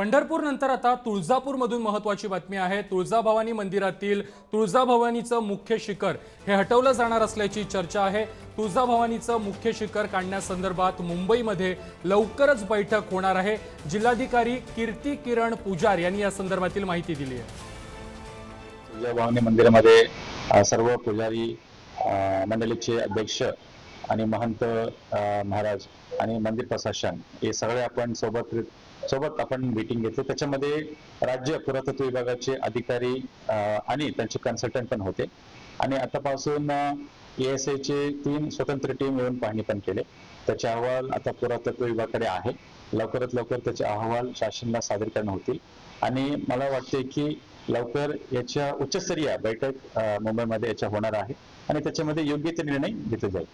पंढरपूर नंतर आता तुळजापूरमधून महत्वाची बातमी आहे. तुळजाभवानी मंदिरातील तुळजाभवानीचं मुख्य शिखर हे हटवलं जाणार असल्याची चर्चा आहे. तुळजाभवानीचं मुख्य शिखर काढण्यासंदर्भात मुंबईमध्ये लवकरच बैठक होणार आहे. जिल्हाधिकारी कीर्ती किरण पुजार यांनी या संदर्भातील माहिती दिली आहे. तुळजाभवानी मंदिरामध्ये सर्व पुजारी मंडळीचे अध्यक्ष आणि महंत महाराज आणि मंदिर प्रशासन हे सगळे आपण सोबत सोबत आपण मीटिंग घेतली. त्याच्यामध्ये राज्य पुरातत्व विभागाचे अधिकारी आणि त्यांचे कन्सल्टंट पण होते. आणि आतापासून एस चे तीन स्वतंत्र टीम येऊन पाहणी पण केले. त्याचे अहवाल आता पुरातत्व विभागाकडे आहे. लवकरात लवकर त्याचे अहवाल शासनाला सादर होतील. आणि मला वाटते की लवकर याच्या उच्चस्तरीय बैठक मुंबईमध्ये याच्या होणार आहे. आणि त्याच्यामध्ये योग्य ते निर्णय घेतले जाईल.